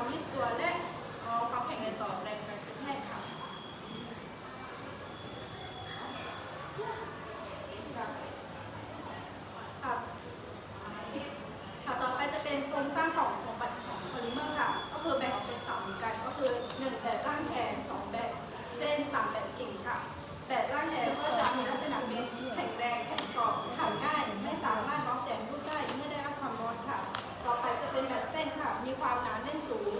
รงดึงมีความยืดตัวและเอ่อความแข็งแรงต่อแรงกระแทกค่ะค่ะค่ะต่อไปจะเป็นโครงสร้างของสมบัติของโพลิเมอร์ค่ะ ก็คือแบ่งออกเป็นสามเหมือนกัน ก็คือหนึ่งแบบร่างแทนสองแบบเส้นสามแบบกิ่งค่ะ แบบร่างแทนก็จะมีลักษณะเป็นแข็งแรงแข็งกรอบหันง่าย ไม่สามารถร้องแต่งรูปได้เมื่อได้รับความร้อนค่ะ ต่อไปจะเป็นแบบเส้นค่ะ มีความหนาแน่นสูง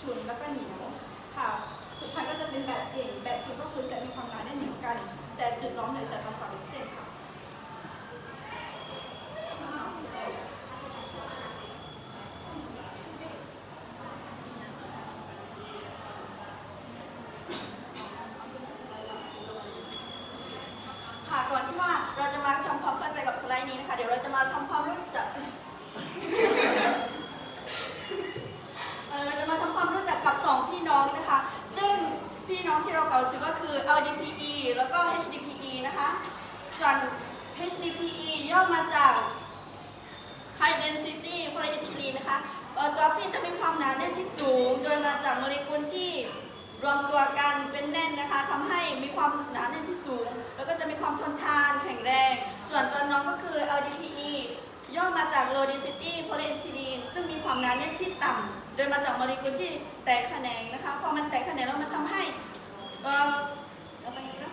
ฉุนแล้วก็เหนียวค่ะ สุดท้ายก็จะเป็นแบบกิ่ง แบบกิ่งก็คือจะมีความหนาแน่นเหมือนกัน แต่จุดล้อมเหลวจะต่ำกว่าเป็นเส้นค่ะ ค่ะ ก่อนที่ว่าเราจะมาทำความเข้าใจกับสไลด์นี้นะคะ เดี๋ยวเราจะมาทำความรู้จัก เอ่อเราจะมาทำความรู้จักกับสองพี่น้องนะคะ ซึ่งพี่น้องที่เราเกล่าวถึงก็คือ LDPE แล้วก็ HDPE นะคะ ส่วน HDPE ย่อมาจาก High Density Polyethylene นะคะตัวพี่จะมีความหนาแน่นที่สูง โดยมาจากโมเลกุลที่รวมตัวกันเป็นแน่นนะคะทำให้มีความหนาแน่นที่สูง แล้วก็จะมีความทนทานแข็งแรง ส่วนตัวน้องก็คือ LDPE ย่อมาจาก Low Density Polyethylene ซึ่งมีความหนาแน่นที่ต่ำโดยมาจากโมเลกุลที่แตกแขนงนะคะ พอมันแตกแขนงแล้วมันทำให้เออไปนะ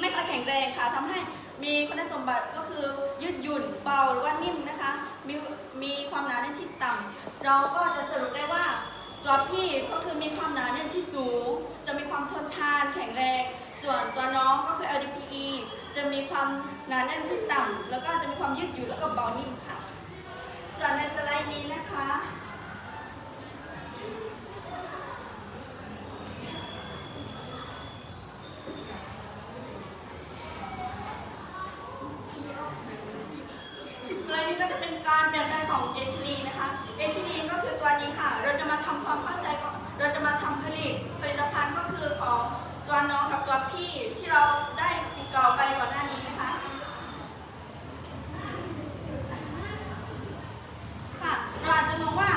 ไม่ค่อยแข็งแรงค่ะทำให้มีคุณสมบัติก็คือยืดหยุ่นเบาหรือว่านิ่มนะคะ มีมีความหนาแน่นที่ต่ำเราก็จะสรุปได้ว่าตัวพี่ก็คือมีความหนาแน่นที่สูง จะมีความทนทานแข็งแรง ส่วนตัวน้องก็คือ LDPE จะมีความหนาแน่นที่ต่ำแล้วก็จะมีความยืดหยุ่นแล้วก็เบานิ่มค่ะ ส่วนในสไลด์นี้นะคะ สไลด์นี้ก็จะเป็นการแบ่งได้ของเอทิลีนะคะ เอทิลีก็คือตัวนี้ค่ะ เราจะมาทำความเข้าใจก่อนเราจะมาทำผลิตผลิตภัณฑ์ก็คือของตัวน้องกับตัวพี่ที่เราได้กล่าวไปก่อนหน้านี้นะคะ ค่ะ เราอาจจะมองว่า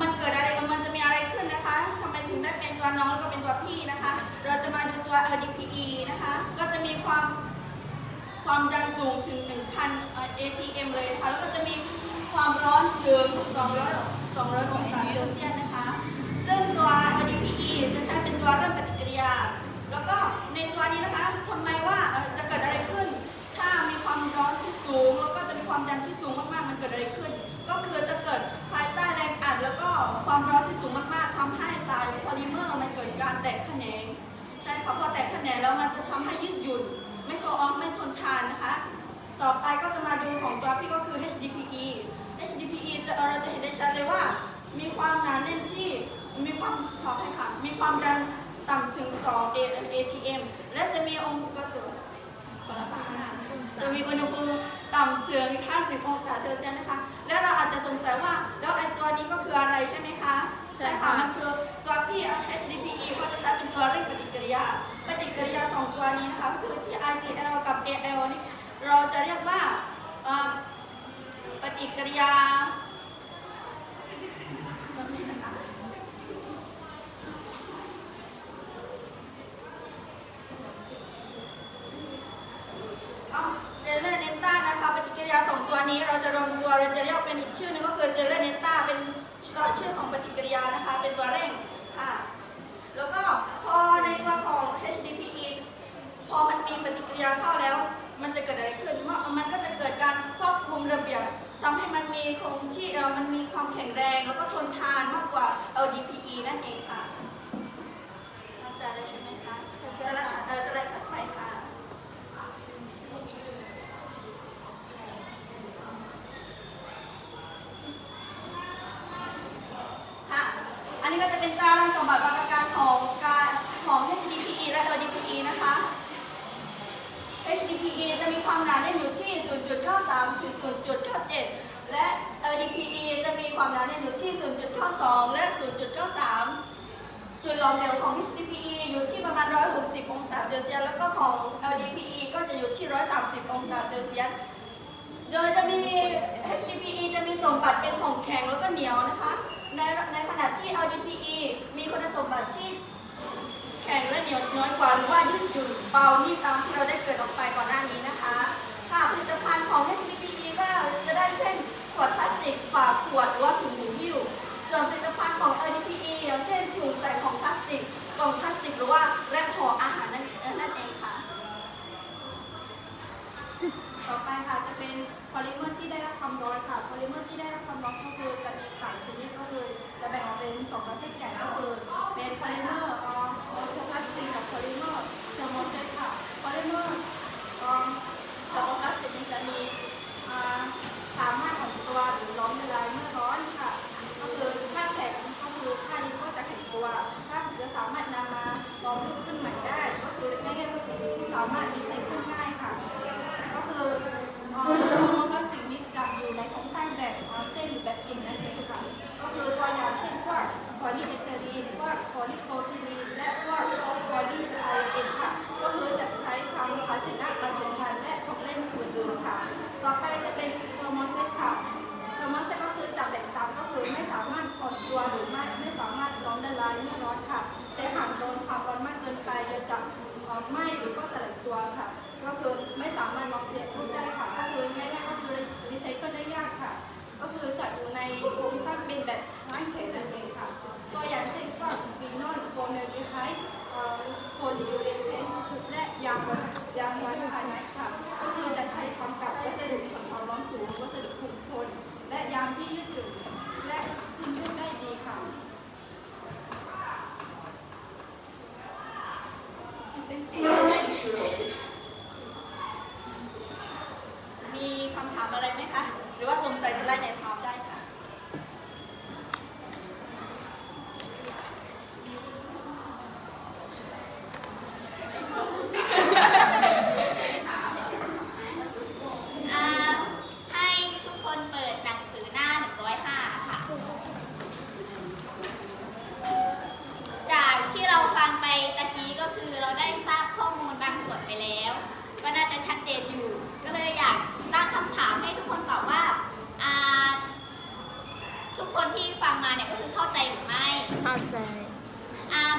มันเกิดอะไรมันจะมีอะไรขึ้นนะคะทำไมถึงได้เป็นตัวน้องแล้วก็เป็นตัวพี่นะคะ เราจะมาดูตัว LDPE นะคะ ก็จะมีความความดันสูงถึง 1,000 atm เลยนะคะ แล้วก็จะมีความร้อนถึง 200 200 องศาเซลเซียสนะคะ ซึ่งตัว LDPE จะใช้เป็นตัวเริ่มปฏิกิริยา แล้วก็ในตัวนี้นะคะทำไมว่าจะเกิดอะไรขึ้น ถ้ามีความร้อนที่สูง แล้วก็จะมีความดันที่สูงมากๆ มันเกิดอะไรขึ้น ก็คือจะเกิดภายใต้แรงอัด แล้วก็ความร้อนที่สูงมากๆทำให้สายโพลิเมอร์มันเกิดการแตกแขนง ใช่ค่ะพอแตกแขนงแล้วมันจะทำให้ยืดหยุ่น ไม่เข้าออฟไม่ทนทานนะคะ ต่อไปก็จะมาดูของตัวพี่ก็คือ HDPE HDPE จะเราจะเห็นได้ชัดเลยว่า มีความหนาแน่นที่มีความขอให้ค่ะ มีความดันต่ำถึง 2 atm และจะมีองค์ประกอบจะมีอุณหภูมิต่ำถึง 50 องศาเซลเซียสนะคะ และเราอาจจะสงสัยว่า แล้วไอ้ตัวนี้ก็คืออะไรใช่ไหมคะ ช่ค่ะ มันคือตัวที่ HDPE เขาจะใช้เป็นตัวเร่งปฏิกิริยา ปฏิกิริยาสองตัวนี้นะคะก็คือที่ IGL กับ AL นี่เราจะเรียกว่าปฏิกิริยาเซเลเนต้านะคะ ปฏิกิริยาสองตัวนี้เราจะรวมตัวเราจะเรียกเป็นอีกชื่อนึงก็คือเซเลเนต ก็ชื่อของปฏิกิริยานะคะ เป็นตัวเร่งค่ะ แล้วก็พอในตัวของ HDPE พอมันมีปฏิกิริยาเข้าแล้ว มันจะเกิดอะไรขึ้น มันก็จะเกิดการควบคุมระเบียบทำให้มันมีคงที่เออมันมีความแข็งแรงแล้วก็ทนทานมากกว่า LDPE นั่นเองค่ะเข้าใจแล้วใช่ไหมคะสไลด์สไลด์ ในในขณะที่ LDPE มีคุณสมบัติที่แข็งและเหนียวน้อยกว่าหรือว่ายืดหยุ่นเบานี่ตามที่เราได้เกิดออกไปก่อนหน้านี้นะคะค่ะผลิตภัณฑ์ของ HDPE ก็จะได้เช่นขวดพลาสติกฝาขวดหรือว่าถุงหูหิ้วส่วนผลิตภัณฑ์ของ LDPE อย่างเช่นถุงใส่ของพลาสติกกล่องพลาสติกหรือว่า สองประเส้ใหญ่ก็คือเป็นฟอร์นเอร์าใจ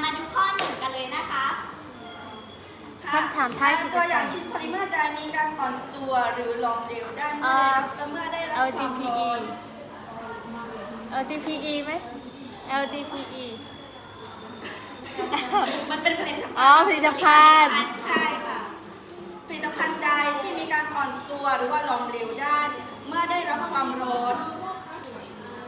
มาดูข้อหนึ่งกันเลยนะคะคำถามท้ายตัวอย่างชิ้นโพลิเมอร์ใดมีการอ่อนตัวหรือหลอมเหลวได้เมื่อได้รับเมื่อได้รับความร้อน LDPE LDPE ไหม LDPE มันเป็นผลิตภัณฑ์อ๋อผลิตภัณฑ์ ใช่ค่ะ ผลิตภัณฑ์ใดที่มีการอ่อนตัวหรือว่าหลอมเหลวได้ เมื่อได้รับความร้อน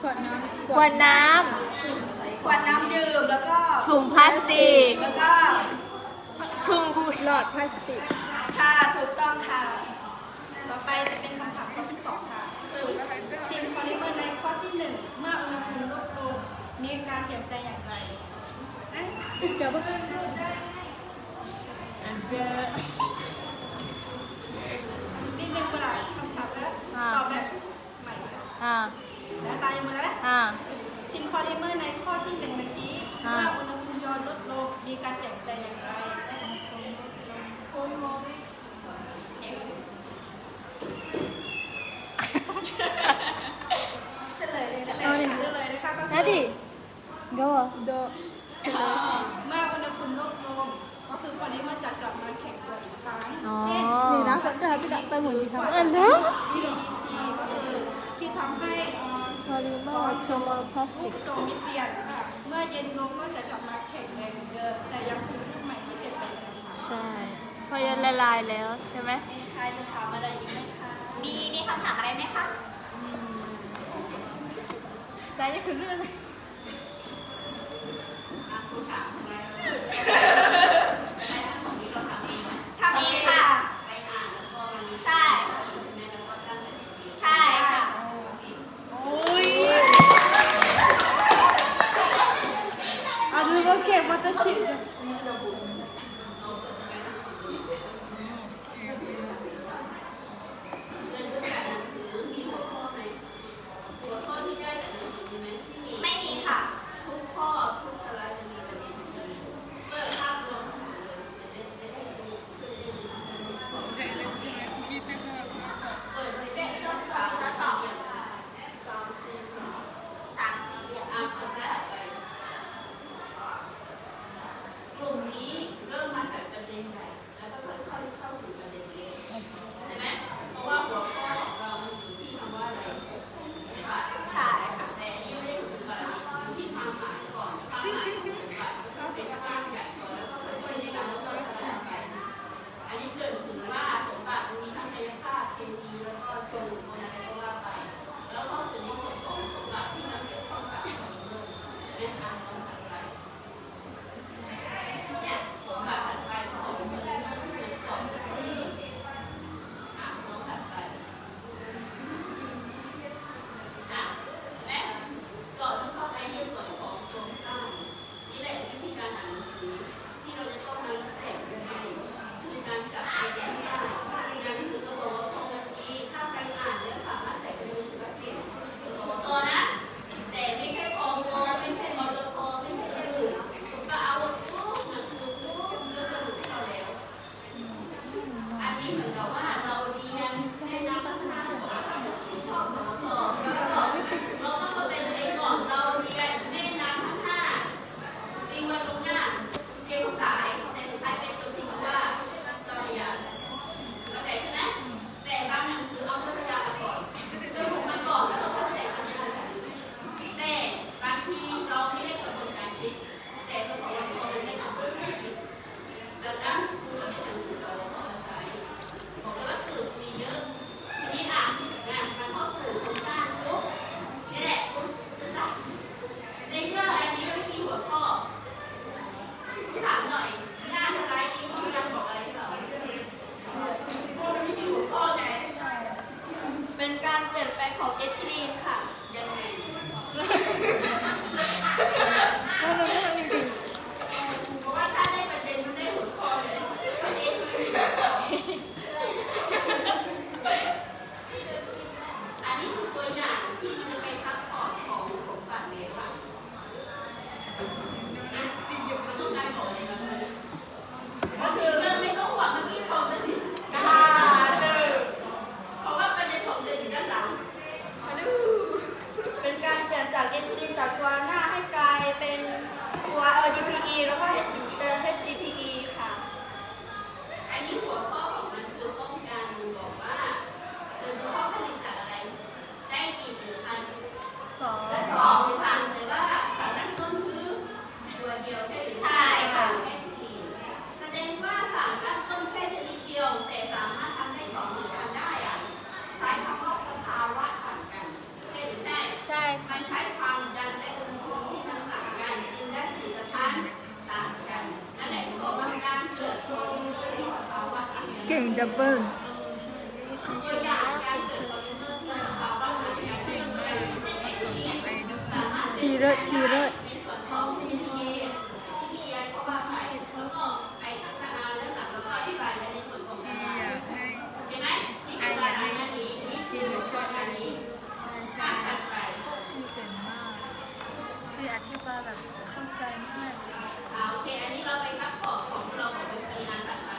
ขวดน้ำขวดน้ำ ขวดน้ำดื่มแล้วก็ถุงพลาสติก แล้วก็ถุงบุหหลอดพลาสติก ค่ะถูกต้องค่ะ ก็ชนะเมื่ออุณหภูมิลดลงก็คือคนนี้มันจะกลับมาแข็งตัวอีกครั้ง เช่นนี่นะก็จะพี่ดักเติมหมุนอีกครั้งอันแล้ว BDT ก็คืที่ทำให้พอลิเมอร์ชมอลพลาสติกเปลี่ยนค่ะ เมื่อเย็นลงก็จะกลับมาแข็งแรงเหมือนเดิม แต่ยังคงรูปใหม่ที่เปลี่ยนไปนะคะใช่พอยันละลายแล้วใช่ไหมมีใครจะถามอะไรอีกไหมคะ มีมีคำถามอะไรไหมคะแต่นี่คือเรื่อง Thảo, ประเด็นใหญ่แล้วก็ค่อยๆเข้าสู่ประเด็นเล็ก การเปลี่ยนแปลงของเอทิลีนค่ะ ยังไง เลิชีเลิศอธิบาแบบเข้าใจมากโอเค อันนี้เราไปซักพอร์ตของเราของดนตรีนั้นไป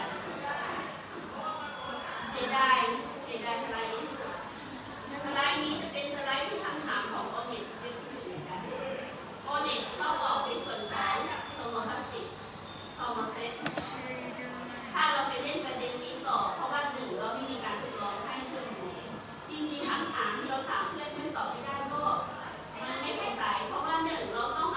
เสียดายเสียดายลายนี้ลานี้จะ ถ้าเราไปเล่นประเด็นนี้ต่อ เพราะว่าหนึ่งเรามีการทดลองให้เพื่อนดูจริงๆคำถามที่เราถามเพื่อนเพื่อนตอบไม่ได้ก็มันไม่สายเพราะว่าหนึ่งเราต้อง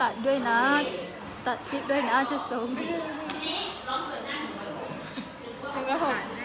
ตัดด้วยนะ ตัดคลิปด้วยนะจะส่งถึงระบบ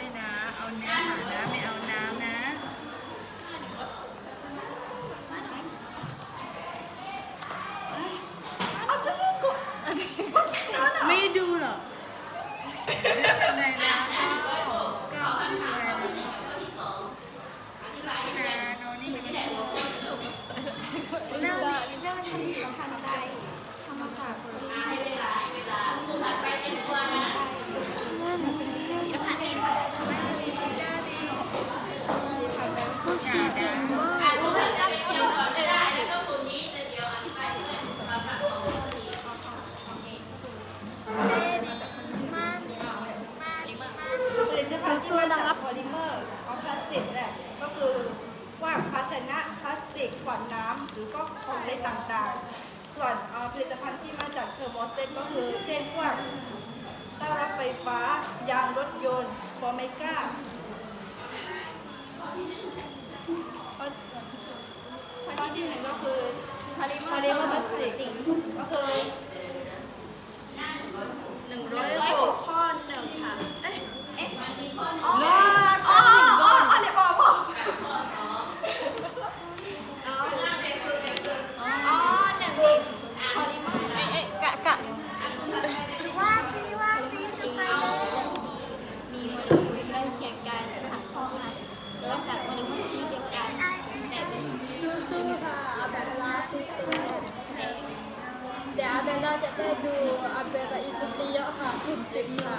ที่หนึ่งก็คือพาริมอร์พลาสติกก็คือหนึ่งร้อยหกข้อหนึ่งค่ะ เอ๊ะ เอ๊ะ ไปดูอาเบะอีกเยอะค่ะคุณสิบค่ะ